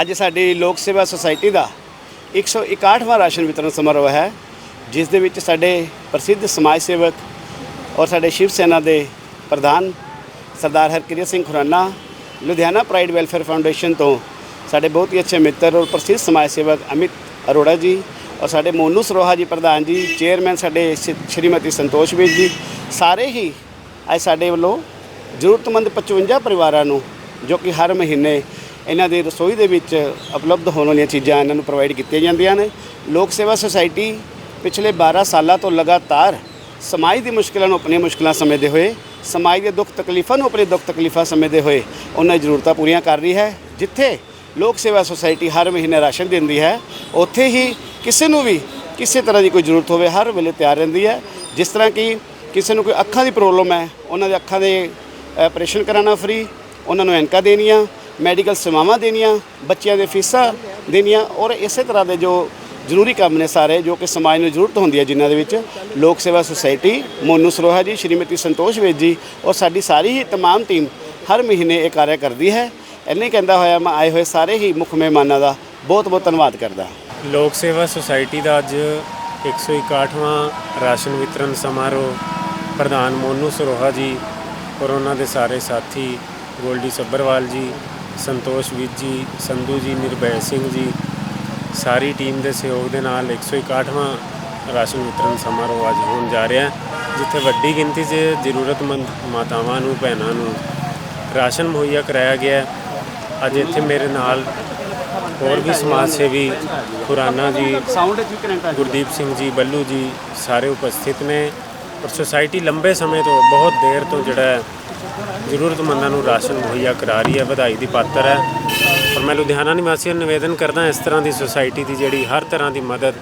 ਅੱਜ ਸਾਡੀ ਲੋਕ ਸੇਵਾ ਸੁਸਾਇਟੀ ਦਾ 161ਵਾਂ ਰਾਸ਼ਨ ਵਿਤਰਨ ਸਮਾਰੋਹ ਹੈ, ਜਿਸ ਦੇ ਵਿੱਚ ਸਾਡੇ ਪ੍ਰਸਿੱਧ ਸਮਾਜ ਸੇਵਕ ਔਰ ਸਾਡੇ ਸ਼ਿਵ ਸੈਨਾ ਦੇ ਪ੍ਰਧਾਨ Sardar Harkiriya Singh Khurana, Ludhiana pride welfare foundation ਤੋਂ ਸਾਡੇ ਬਹੁਤ ਹੀ ਅੱਛੇ ਮਿੱਤਰ ਔਰ ਪ੍ਰਸਿੱਧ ਸਮਾਜ ਸੇਵਕ ਅਮਿਤ ਅਰੋੜਾ ਜੀ ਔਰ ਸਾਡੇ ਮੋਨੂ ਸਰੋਹਾ ਜੀ ਪ੍ਰਧਾਨ ਜੀ, ਚੇਅਰਮੈਨ ਸਾਡੇ ਸ਼- ਸ਼੍ਰੀਮਤੀ ਸੰਤੋਸ਼ ਵੀਰ ਜੀ, ਸਾਰੇ ਹੀ ਅੱਜ ਸਾਡੇ ਵੱਲੋਂ ਜ਼ਰੂਰਤਮੰਦ 55 ਪਰਿਵਾਰਾਂ ਨੂੰ ਜੋ ਕਿ ਹਰ ਮਹੀਨੇ ਇਹਨਾਂ ਦੇ ਰਸੋਈ ਦੇ ਵਿੱਚ ਉਪਲਬਧ ਹੋਣ ਵਾਲੀਆਂ ਚੀਜ਼ਾਂ ਇਹਨਾਂ ਨੂੰ ਪ੍ਰੋਵਾਈਡ ਕੀਤੀਆਂ ਜਾਂਦੀਆਂ ਨੇ। ਲੋਕ ਸੇਵਾ ਸੁਸਾਇਟੀ ਪਿਛਲੇ 12 ਸਾਲਾਂ ਤੋਂ ਲਗਾਤਾਰ ਸਮਾਜ ਦੀ ਮੁਸ਼ਕਲਾਂ ਨੂੰ ਆਪਣੀਆਂ ਮੁਸ਼ਕਲਾਂ ਸਮਝਦੇ ਹੋਏ, ਸਮਾਜ ਦੇ ਦੁੱਖ ਤਕਲੀਫਾਂ ਨੂੰ ਆਪਣੇ ਦੁੱਖ ਤਕਲੀਫਾਂ ਸਮਝਦੇ ਹੋਏ ਉਹਨਾਂ ਦੀ ਜ਼ਰੂਰਤਾਂ ਪੂਰੀਆਂ ਕਰ ਰਹੀ ਹੈ, ਜਿੱਥੇ ਲੋਕ ਸੇਵਾ ਸੁਸਾਇਟੀ ਹਰ ਮਹੀਨੇ ਰਾਸ਼ਨ ਦਿੰਦੀ ਹੈ, ਉੱਥੇ ਹੀ ਕਿਸੇ ਨੂੰ ਵੀ ਕਿਸੇ ਤਰ੍ਹਾਂ ਦੀ ਕੋਈ ਜ਼ਰੂਰਤ ਹੋਵੇ ਹਰ ਵੇਲੇ ਤਿਆਰ ਰਹਿੰਦੀ ਹੈ। ਜਿਸ ਤਰ੍ਹਾਂ ਕਿ ਕਿਸੇ ਨੂੰ ਕੋਈ ਅੱਖਾਂ ਦੀ ਪ੍ਰੋਬਲਮ ਹੈ, ਉਹਨਾਂ ਦੇ ਅੱਖਾਂ ਦੇ ਆਪਰੇਸ਼ਨ ਕਰਾਉਣਾ ਫ੍ਰੀ ਉਹਨਾਂ ਨੂੰ ਐਨਕਾਂ ਦੇਣੀਆਂ ਮੈਡੀਕਲ ਸੇਵਾਵਾਂ ਦੇਣੀਆਂ ਬੱਚਿਆਂ ਦੇ ਫੀਸਾਂ ਦੇਣੀਆਂ ਔਰ ਇਸੇ ਤਰ੍ਹਾਂ ਦੇ ਜੋ ਜ਼ਰੂਰੀ ਕੰਮ ਨੇ ਸਾਰੇ ਜੋ ਕਿ ਸਮਾਜ ਨੂੰ ਜ਼ਰੂਰਤ ਹੁੰਦੀ ਹੈ ਜਿਨ੍ਹਾਂ ਦੇ ਵਿੱਚ ਲੋਕ ਸੇਵਾ ਸੁਸਾਇਟੀ ਮੋਨੂ ਸਰੋਹਾ ਜੀ ਸ਼੍ਰੀਮਤੀ ਸੰਤੋਸ਼ ਵੇਦ ਜੀ ਔਰ ਸਾਡੀ ਸਾਰੀ ਹੀ तमाम ਟੀਮ ਹਰ ਮਹੀਨੇ ਇਹ ਕਾਰਜ ਕਰਦੀ ਹੈ ਇੰਨੇ ਕਹਿੰਦਾ ਹੋਇਆ ਮੈਂ ਆਏ ਹੋਏ ਸਾਰੇ ਹੀ ਮੁੱਖ ਮਹਿਮਾਨਾਂ ਦਾ ਬਹੁਤ ਬਹੁਤ ਧੰਨਵਾਦ ਕਰਦਾ ਲੋਕ ਸੇਵਾ ਸੁਸਾਇਟੀ ਦਾ ਅੱਜ 161ਵਾਂ ਰਾਸ਼ਨ ਵਿਤਰਨ ਸਮਾਰੋਹ ਪ੍ਰਧਾਨ ਮੋਨੂ ਸਰੋਹਾ ਜੀ ਔਰ ਉਹਨਾਂ ਦੇ ਸਾਰੇ ਸਾਥੀ ਗੋਲਡੀ ਸੱਬਰਵਾਲ ਜੀ ਸੰਤੋਸ਼ ਵੀਰ ਜੀ, ਸੰਧੂ ਜੀ, ਨਿਰਭੈ ਸਿੰਘ ਜੀ, ਸਾਰੀ ਟੀਮ ਦੇ ਸਹਿਯੋਗ ਦੇ ਨਾਲ 161ਵਾਂ ਰਾਸ਼ਨ ਵਿਤਰਨ ਸਮਾਰੋਹ ਅੱਜ ਹੋਣ ਜਾ ਰਿਹਾ ਜਿੱਥੇ ਵੱਡੀ ਗਿਣਤੀ 'ਚ ਜ਼ਰੂਰਤਮੰਦ ਮਾਤਾਵਾਂ ਨੂੰ, ਭੈਣਾਂ ਨੂੰ ਰਾਸ਼ਨ ਮੁਹੱਈਆ ਕਰਾਇਆ ਗਿਆ ਅੱਜ ਇੱਥੇ ਮੇਰੇ ਨਾਲ ਹੋਰ ਵੀ ਸਮਾਜ ਸੇਵੀ ਖੁਰਾਨਾ ਜੀ, ਗੁਰਦੀਪ ਸਿੰਘ ਜੀ, ਬੱਲੂ ਜੀ ਸਾਰੇ ਉਪਸਥਿਤ ਨੇ ਔਰ ਸੁਸਾਇਟੀ ਲੰਬੇ ਸਮੇਂ ਤੋਂ, ਬਹੁਤ ਦੇਰ ਤੋਂ ਜਿਹੜਾ ਹੈ ਜ਼ਰੂਰਤਮੰਦਾਂ ਨੂੰ ਰਾਸ਼ਨ ਮੁਹੱਈਆ ਕਰਾ ਰਹੀ ਹੈ ਵਧਾਈ ਦੀ ਪਾਤਰ ਹੈ ਔਰ ਮੈਂ ਲੁਧਿਆਣਾ ਨਿਵਾਸੀਆਂ ਨੂੰ ਨਿਵੇਦਨ ਕਰਦਾ ਇਸ ਤਰ੍ਹਾਂ ਦੀ ਸੁਸਾਇਟੀ ਦੀ ਜਿਹੜੀ ਹਰ ਤਰ੍ਹਾਂ ਦੀ ਮਦਦ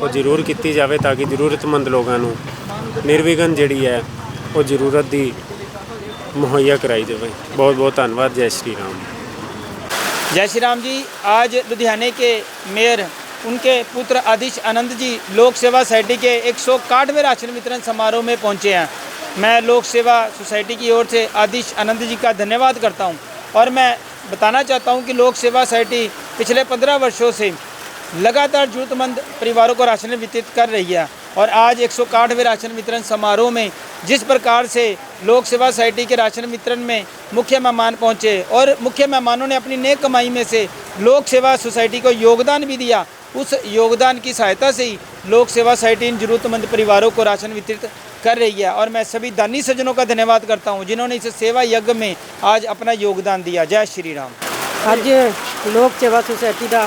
ਉਹ ਜ਼ਰੂਰ ਕੀਤੀ ਜਾਵੇ ਤਾਂ ਕਿ ਜ਼ਰੂਰਤਮੰਦ ਲੋਕਾਂ ਨੂੰ ਨਿਰਵਿਘਨ ਜਿਹੜੀ ਹੈ ਉਹ ਜ਼ਰੂਰਤ ਦੀ ਮੁਹੱਈਆ ਕਰਾਈ ਜਾਵੇ ਬਹੁਤ ਬਹੁਤ ਧੰਨਵਾਦ ਜੈ ਸ਼੍ਰੀ ਰਾਮ जय श्री राम जी आज लुधियाने के मेयर उनके पुत्र आदिश आनंद जी लोक सेवा सोसाइटी के एक सौ राशन वितरण समारोह में पहुंचे हैं मैं लोक सेवा सोसाइटी की ओर से आदिश आनंद जी का धन्यवाद करता हूँ और मैं बताना चाहता हूँ कि लोक सेवा सोसाइटी पिछले पंद्रह वर्षों से लगातार जरूरतमंद परिवारों को राशन वितरित कर रही है और आज एक सौ राशन वितरण समारोह में जिस प्रकार से लोक सेवा सोसाइटी के राशन वितरण में मुख्य मेहमान पहुँचे और मुख्य मेहमानों ने अपनी नेक कमाई में से लोक सेवा सोसाइटी को योगदान भी दिया, उस योगदान की सहायता से ही लोक सेवा सोसाइटी इन जरूरतमंद परिवारों को राशन वितरित कर रही है और मैं सभी दानी सज्जनों का धन्यवाद करता हूं जिन्होंने इस सेवा यज्ञ में आज अपना योगदान दिया जय श्री राम ਅੱਜ ਲੋਕ ਸੇਵਾ ਸੁਸਾਇਟੀ ਦਾ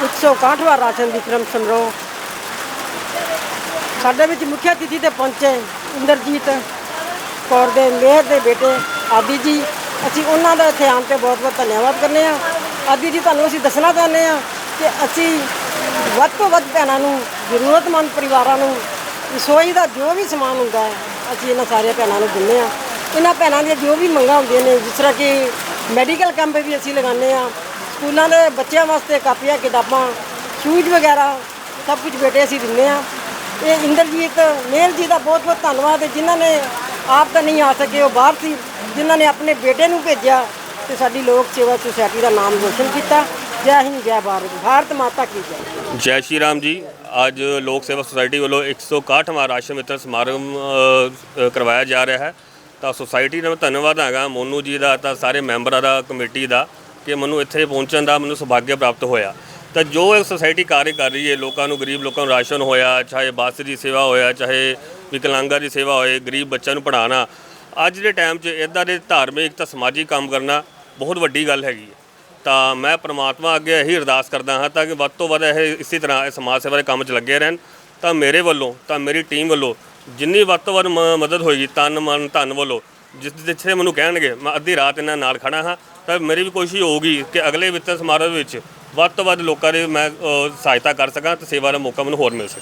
161ਵਾਂ ਰਾਸ਼ਨ ਵਿਤਰਨ ਸਮਾਰੋਹ ਸਾਡੇ ਵਿੱਚ ਮੁੱਖ ਅਤਿਥੀ ਤੇ ਪਹੁੰਚੇ ਇੰਦਰਜੀਤ ਕੌਰ ਦੇ ਮੇਹਰ ਦੇ ਬੇਟੇ ਆਦੀ ਜੀ ਅਸੀਂ ਉਹਨਾਂ ਦਾ ਇੱਥੇ ਆਉਣ ਤੇ ਬਹੁਤ ਬਹੁਤ ਧੰਨਵਾਦ ਕਰਨੇ ਆ ਆਦੀ ਜੀ ਤੁਹਾਨੂੰ ਅਸੀਂ ਦੱਸਣਾ ਚਾਹੁੰਦੇ ਆ ਕਿ ਅਸੀਂ ਵੱਧ ਤੋਂ ਵੱਧ ਭੈਣਾਂ ਨੂੰ ਜ਼ਰੂਰਤਮੰਦ ਪਰਿਵਾਰਾਂ ਨੂੰ ਰਸੋਈ ਦਾ ਜੋ ਵੀ ਸਮਾਨ ਹੁੰਦਾ ਹੈ, ਅਸੀਂ ਇਹਨਾਂ ਸਾਰੀਆਂ ਭੈਣਾਂ ਨੂੰ ਦਿੰਦੇ ਆ ਇਹਨਾਂ ਭੈਣਾਂ ਦੀਆਂ ਜੋ ਵੀ ਮੰਗਾਂ ਹੁੰਦੀਆਂ ਨੇ, ਜਿਸ ਤਰ੍ਹਾਂ ਕਿ ਮੈਡੀਕਲ ਕੈਂਪ ਵੀ ਅਸੀਂ ਲਗਾਉਂਦੇ ਆ ਸਕੂਲਾਂ ਦੇ ਬੱਚਿਆਂ ਵਾਸਤੇ ਕਾਪੀਆਂ, ਕਿਤਾਬਾਂ ਸ਼ੂਜ਼ ਵਗੈਰਾ, ਸਭ ਕੁਝ ਬੇਟੇ ਅਸੀਂ ਦਿੰਦੇ ਆ ਇਹ ਇੰਦਰਜੀਤ ਮੇਲ ਜੀ ਦਾ ਬਹੁਤ ਬਹੁਤ ਧੰਨਵਾਦ ਹੈ, ਜਿਨ੍ਹਾਂ ਨੇ ਆਪ ਤਾਂ ਨਹੀਂ ਆ ਸਕੇ, ਉਹ ਬਾਹਰ ਸੀ। ਜਿਨ੍ਹਾਂ ਨੇ ਆਪਣੇ ਬੇਟੇ ਨੂੰ ਭੇਜਿਆ ਤੇ ਸਾਡੀ ਲੋਕ ਸੇਵਾ ਸੁਸਾਇਟੀ ਦਾ ਨਾਮ ਰੋਸ਼ਨ ਕੀਤਾ। ਜੈ ਹਿੰਦ ਜੈ ਭਾਰਤ ਭਾਰਤ ਮਾਤਾ ਕੀ ਜੈ। ਜੈ ਸ਼੍ਰੀ ਰਾਮ ਜੀ। ਅੱਜ ਲੋਕ ਸੇਵਾ ਸੁਸਾਇਟੀ ਵੱਲੋਂ 161ਵਾਂ ਰਾਸ਼ਨ ਵਿਤਰਨ ਸਮਾਰੋਹ ਅ, ਅ, ਕਰਵਾਇਆ ਜਾ ਰਿਹਾ ਹੈ। ਤਾਂ ਸੁਸਾਇਟੀ ਦਾ ਮੈਂ ਧੰਨਵਾਦ ਹੈਗਾ ਮੋਨੂ ਜੀ ਦਾ ਤਾਂ ਸਾਰੇ ਮੈਂਬਰਾਂ ਦਾ ਕਮੇਟੀ ਦਾ ਕਿ ਮੈਨੂੰ ਇੱਥੇ ਪਹੁੰਚਣ ਦਾ ਮੈਨੂੰ ਸੁਭਾਗਿਆ ਪ੍ਰਾਪਤ ਹੋਇਆ। ਤਾਂ ਜੋ ਇਹ ਸੁਸਾਇਟੀ ਕਾਰਜ ਕਰ ਰਹੀ ਹੈ ਲੋਕਾਂ ਨੂੰ ਗਰੀਬ ਲੋਕਾਂ ਨੂੰ ਰਾਸ਼ਨ ਹੋਇਆ ਚਾਹੇ ਬੱਸ ਦੀ ਸੇਵਾ ਹੋਇਆ ਚਾਹੇ ਵਿਕਲਾਂਗਾਂ ਦੀ ਸੇਵਾ ਹੋਏ ਗਰੀਬ ਬੱਚਿਆਂ ਨੂੰ ਪੜ੍ਹਾਉਣਾ ਅੱਜ ਦੇ ਟਾਈਮ 'ਚ ਇਦਾਂ ਦੇ ਧਾਰਮਿਕ ਤਾਂ ਸਮਾਜਿਕ ਕੰਮ ਕਰਨਾ ਬਹੁਤ ਵੱਡੀ ਗੱਲ ਹੈਗੀ ਹੈ। ਤਾਂ ਮੈਂ ਪ੍ਰਮਾਤਮਾ ਅੱਗੇ ਇਹੀ ਅਰਦਾਸ ਕਰਦਾ ਹਾਂ ਤਾਂ ਕਿ ਵੱਧ ਤੋਂ ਵੱਧ ਇਹ ਇਸੇ ਤਰ੍ਹਾਂ ਇਹ ਸਮਾਜ ਸੇਵਾ ਦੇ ਕੰਮ 'ਚ ਲੱਗੇ ਰਹਿਣ। ਤਾਂ ਮੇਰੇ ਵੱਲੋਂ ਤਾਂ ਮੇਰੀ ਟੀਮ ਵੱਲੋਂ ਜਿੰਨੀ ਵੱਧ ਤੋਂ ਵੱਧ ਮ- ਮਦਦ ਹੋਏਗੀ ਤਨ ਮਨ ਧਨ ਵੱਲੋਂ ਜਿਸ ਜਿੱਥੇ ਮੈਨੂੰ ਕਹਿਣਗੇ ਮੈਂ ਅੱਧੀ ਰਾਤ ਇਹਨਾਂ ਨਾਲ ਖੜਾ ਹਾਂ। ਤਾਂ ਮੇਰੀ ਵੀ ਕੋਸ਼ਿਸ਼ ਹੋਊਗੀ ਕਿ ਅਗਲੇ ਵਿੱਤ ਸਮਾਰੋਹ ਵਿੱਚ ਵੱਧ ਤੋਂ ਵੱਧ ਲੋਕਾਂ ਦੀ ਮੈਂ ਅ, ਸਹਾਇਤਾ ਕਰ ਸਕਾਂ ਤੇ ਸੇਵਾ ਦਾ ਮੌਕਾ ਮੈਨੂੰ ਹੋਰ ਮਿਲ ਸਕੇ।